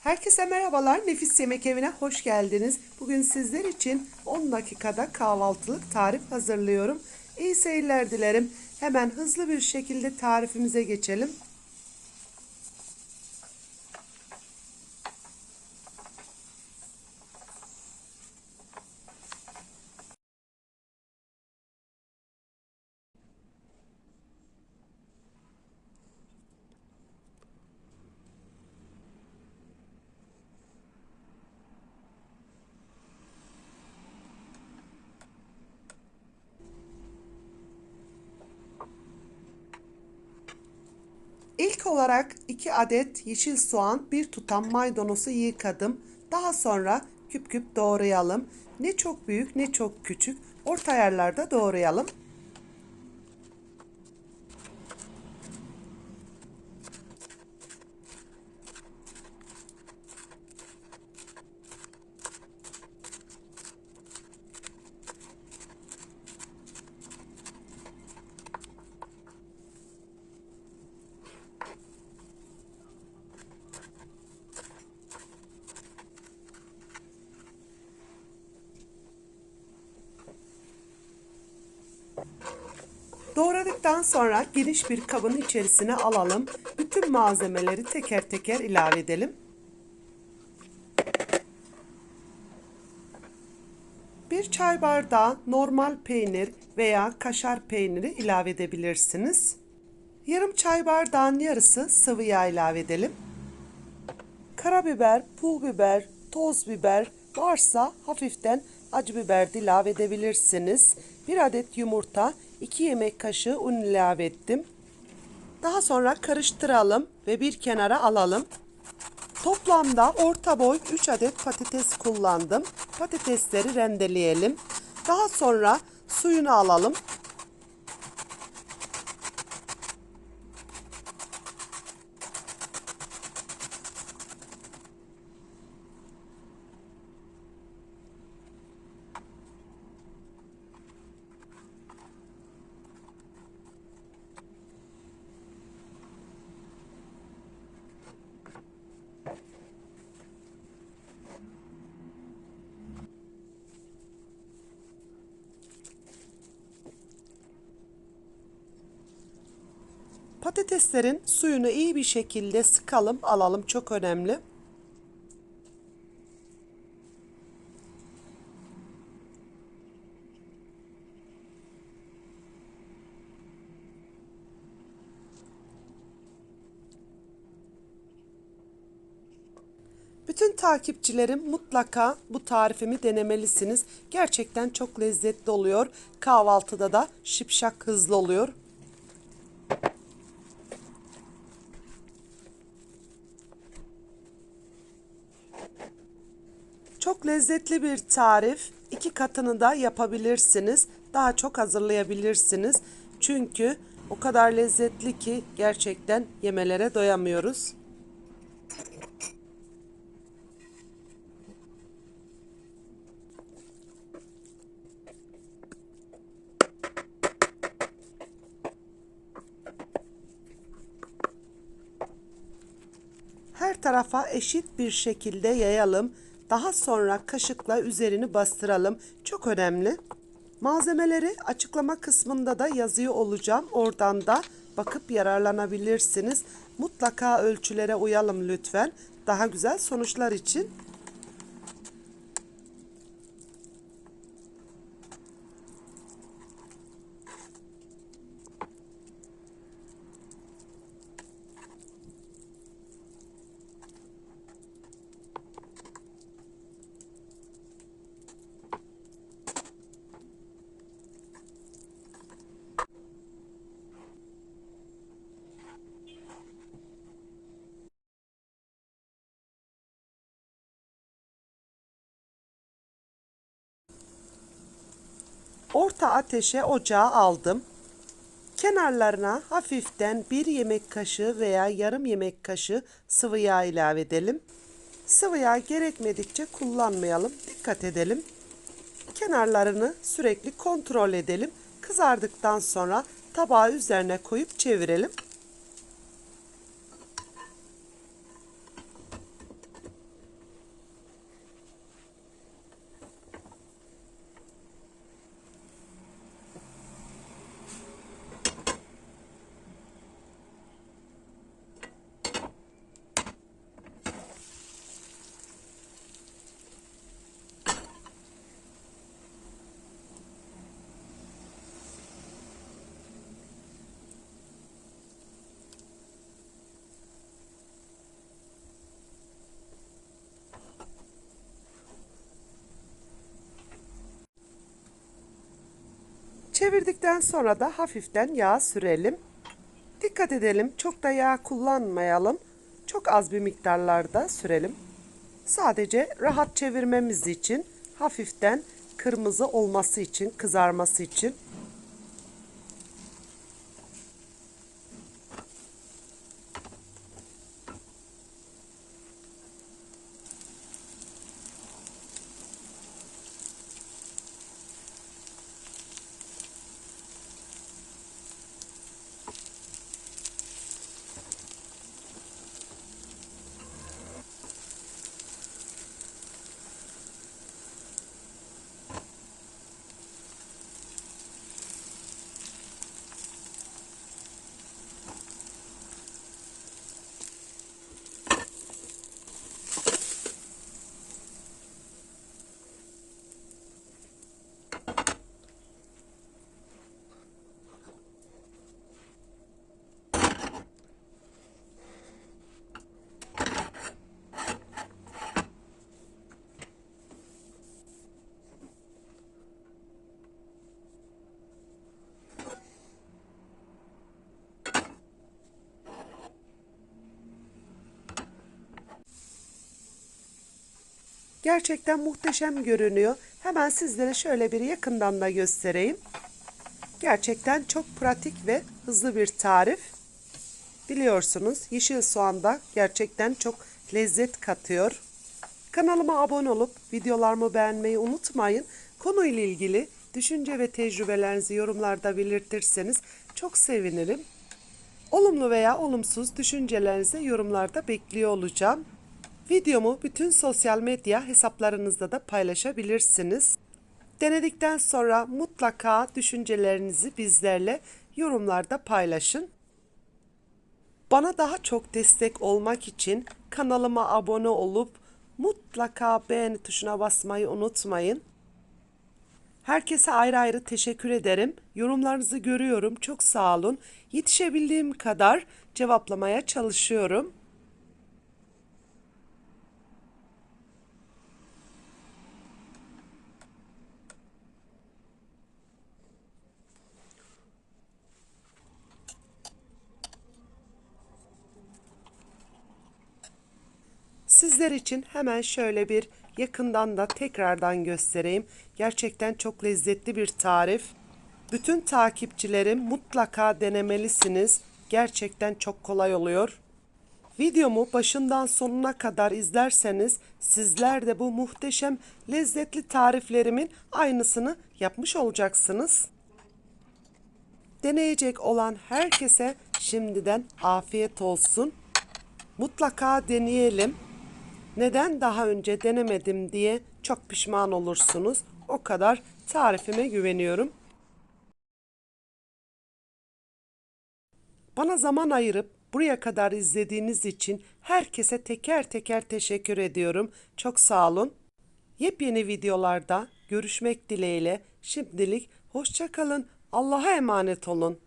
Herkese merhabalar. Nefis Yemek Evi'ne hoş geldiniz. Bugün sizler için 10 dakikada kahvaltılık tarif hazırlıyorum. İyi seyirler dilerim. Hemen hızlı bir şekilde tarifimize geçelim. İlk olarak 2 adet yeşil soğan, bir tutam maydanozu yıkadım. Daha sonra küp küp doğrayalım. Ne çok büyük ne çok küçük. Orta yerlerde doğrayalım. Doğradıktan sonra geniş bir kabın içerisine alalım. Bütün malzemeleri teker teker ilave edelim. Bir çay bardağı normal peynir veya kaşar peyniri ilave edebilirsiniz. Yarım çay bardağın yarısı sıvı yağ ilave edelim. Karabiber, pul biber, toz biber varsa hafiften acı biber de ilave edebilirsiniz. Bir adet yumurta, 2 yemek kaşığı un ilave ettim. Daha sonra karıştıralım ve bir kenara alalım. Toplamda orta boy 3 adet patates kullandım. Patatesleri rendeleyelim. Daha sonra suyunu alalım. Patateslerin suyunu iyi bir şekilde sıkalım, alalım çok önemli. Bütün takipçilerim mutlaka bu tarifimi denemelisiniz. Gerçekten çok lezzetli oluyor. Kahvaltıda da şipşak hızlı oluyor. Çok lezzetli bir tarif. İki katını da yapabilirsiniz. Daha çok hazırlayabilirsiniz. Çünkü o kadar lezzetli ki gerçekten yemelere doyamıyoruz. Her tarafa eşit bir şekilde yayalım. Daha sonra kaşıkla üzerini bastıralım. Çok önemli. Malzemeleri açıklama kısmında da yazıyor olacağım. Oradan da bakıp yararlanabilirsiniz. Mutlaka ölçülere uyalım lütfen. Daha güzel sonuçlar için. Orta ateşe ocağa aldım. Kenarlarına hafiften bir yemek kaşığı veya yarım yemek kaşığı sıvı yağ ilave edelim. Sıvı yağ gerekmedikçe kullanmayalım. Dikkat edelim. Kenarlarını sürekli kontrol edelim. Kızardıktan sonra tabağı üzerine koyup çevirelim. Çevirdikten sonra da hafiften yağ sürelim. Dikkat edelim çok da yağ kullanmayalım. Çok az bir miktarlarda sürelim. Sadece rahat çevirmemiz için hafiften kırmızı olması için, kızarması için Gerçekten muhteşem görünüyor. Hemen sizlere şöyle bir yakından da göstereyim. Gerçekten çok pratik ve hızlı bir tarif. Biliyorsunuz yeşil soğan da gerçekten çok lezzet katıyor. Kanalıma abone olup videolarımı beğenmeyi unutmayın. Konuyla ilgili düşünce ve tecrübelerinizi yorumlarda belirtirseniz çok sevinirim. Olumlu veya olumsuz düşüncelerinizi yorumlarda bekliyor olacağım. Videomu bütün sosyal medya hesaplarınızda da paylaşabilirsiniz. Denedikten sonra mutlaka düşüncelerinizi bizlerle yorumlarda paylaşın. Bana daha çok destek olmak için kanalıma abone olup mutlaka beğeni tuşuna basmayı unutmayın. Herkese ayrı ayrı teşekkür ederim. Yorumlarınızı görüyorum. Çok sağ olun. Yetişebildiğim kadar cevaplamaya çalışıyorum. Sizler için hemen şöyle bir yakından da tekrardan göstereyim. Gerçekten çok lezzetli bir tarif. Bütün takipçilerim mutlaka denemelisiniz. Gerçekten çok kolay oluyor. Videomu başından sonuna kadar izlerseniz sizler de bu muhteşem lezzetli tariflerimin aynısını yapmış olacaksınız. Deneyecek olan herkese şimdiden afiyet olsun. Mutlaka deneyelim. Neden daha önce denemedim diye çok pişman olursunuz. O kadar tarifime güveniyorum. Bana zaman ayırıp buraya kadar izlediğiniz için herkese teker teker teşekkür ediyorum. Çok sağ olun. Yepyeni videolarda görüşmek dileğiyle şimdilik hoşça kalın. Allah'a emanet olun.